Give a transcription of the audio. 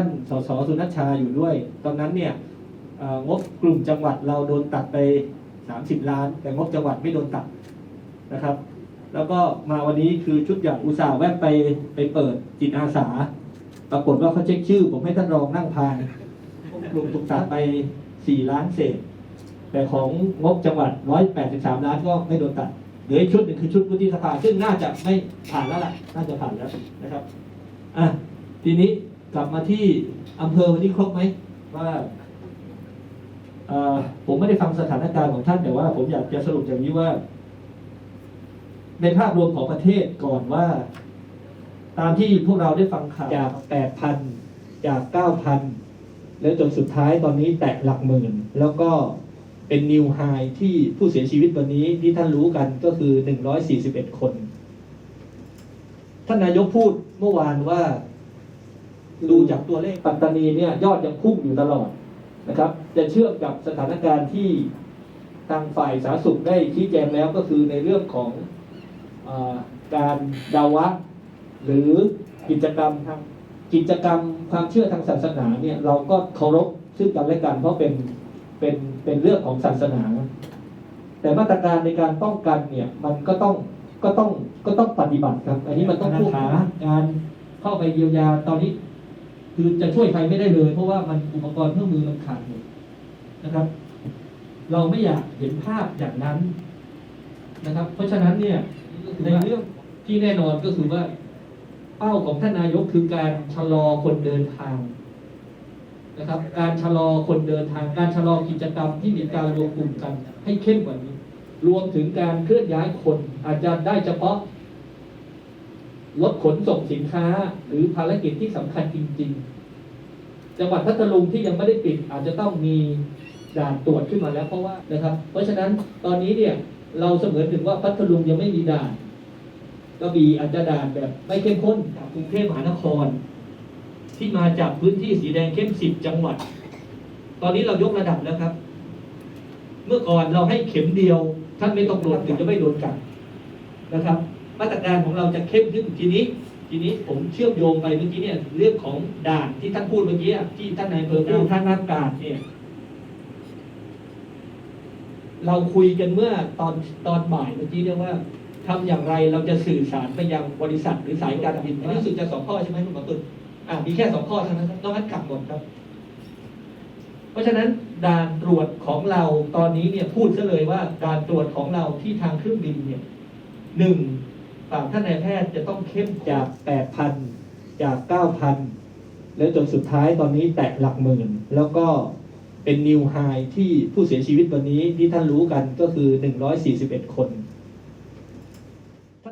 ท่านสสสุนัชชาอยู่ด้วย ตอนนั้นเนี่ยงบกลุ่มจังหวัดเราโดนตัดไป 30 ล้าน แต่งบจังหวัดไม่โดนตัดนะครับ แล้วก็มาวันนี้คือชุดใหญ่อุตสาห์แวะไปไปเปิดจิตอาสา ปรากฏว่าเขาเช็คชื่อ ผมให้ท่านรองนั่งพานกลุ่มถูกตัดไป 4 ล้านเศษ แต่ของงบจังหวัด 183 ล้านก็ไม่โดนตัดเหลืออีกชุดหนึ่งคือชุดวุฒิสภาซึ่งน่าจะไม่ผ่านแล้วล่ะน่าจะผ่านแล้วนะครับอะทีนี้ กลับมาที่อำเภอวันนี้ครบไหมว่าผมไม่ได้ฟังสถานการณ์ของท่านแต่ว่า ผมอยากจะสรุปอย่างนี้ว่า ในภาพรวมของประเทศก่อนว่า ตามที่พวกเราได้ฟังข่าวจากแปดพันจากเก้าพันแล้วจนสุดท้ายตอนนี้แตะหลักหมื่น แล้วก็เป็นนิวไฮที่ผู้เสียชีวิตวันนี้ที่ท่านรู้กันก็คือหนึ่งร้อยสี่สิบเอ็ดคน ท่านนายกพูดเมื่อวานว่า ดูจากตัวเลขปัตตานีเนี่ยยอดยังพุ่งอยู่ตลอดนะครับ จะเชื่อมกับสถานการณ์ที่ทางฝ่ายสาธารณสุขได้ชี้แจงแล้วก็คือในเรื่องของอาการดาวะ หรือกิจกรรมทางกิจกรรมความเชื่อทางศาสนาเนี่ยเราก็เคารพซึ่งกันและกันเพราะเป็นเป็นเป็นเรื่องของศาสนา แต่มาตรการในการป้องกันเนี่ยมันก็ต้องก็ต้องก็ต้องปฏิบัติครับ อันนี้มันต้องพูดหางานเข้าไปเยียวยาตอนนี้ คือจะช่วยใครไม่ได้เลย เพราะว่ามันอุปกรณ์เครื่องมือมันขาดหมดนะครับ เราไม่อยากเห็นภาพอย่างนั้นนะครับ เพราะฉะนั้นเนี่ยในเรื่องที่แน่นอนก็คือว่า เป้าของท่านนายกคือการชะลอคนเดินทางนะครับ การชะลอคนเดินทางการชะลอกิจกรรมที่มีการรวมกลุ่มกัน ให้เข้มกว่านี้ รวมถึงการเคลื่อนย้ายคนอาจจะได้เฉพาะ รถขนส่งสินค้า หรือภารกิจที่สำคัญจริง ๆ จังหวัดพัทลุงที่ยังไม่ได้ปิด อาจจะต้องมีด่านตรวจขึ้นมาแล้วเพราะว่านะครับ เพราะฉะนั้นตอนนี้เนี่ยเราเสมือนถึงว่าพัทลุงยังไม่มีด่านกระบี่อาจจะด่านแบบไม่เข้มข้นจากกรุงเทพมหานคร ที่มาจากพื้นที่สีแดงเข้มสิบจังหวัด ตอนนี้เรายกระดับแล้วครับ เมื่อก่อนเราให้เข็มเดียว ท่านไม่ต้องโดนถึงจะไม่โดนกัดนะครับ มาตรการของเราจะเข้มขึ้นทีนี้ ทีนี้ผมเชื่อมโยงไปเมื่อกี้เนี่ยเรื่องของด่านที่ท่านพูดเมื่อกี้อะที่ท่านนายอำเภอพูดท่านนักการเนี่ยเราคุยกันเมื่อตอนตอนบ่ายเมื่อกี้เนี่ยว่าทำอย่างไรเราจะสื่อสารไปยังบริษัทหรือสายการบินอันนี้รู้สึกจะสองข้อใช่ไหมคุณหมอตุลอ่ามีแค่สองข้อเท่านั้นครับนอกนั้นกลับหมดครับ เพราะฉะนั้นด่านตรวจของเราตอนนี้เนี่ยพูดซะเลยว่าด่านตรวจของเราที่ทางเครื่องบินเนี่ยหนึ่ง ฝั่งท่านนายแพทย์จะต้องเข้มจากแปดพันจากเก้าพันแล้วจนสุดท้ายตอนนี้แตะหลักหมื่น แล้วก็เป็นนิวไฮที่ผู้เสียชีวิตวันนี้ที่ท่านรู้กันก็คือ 141 คน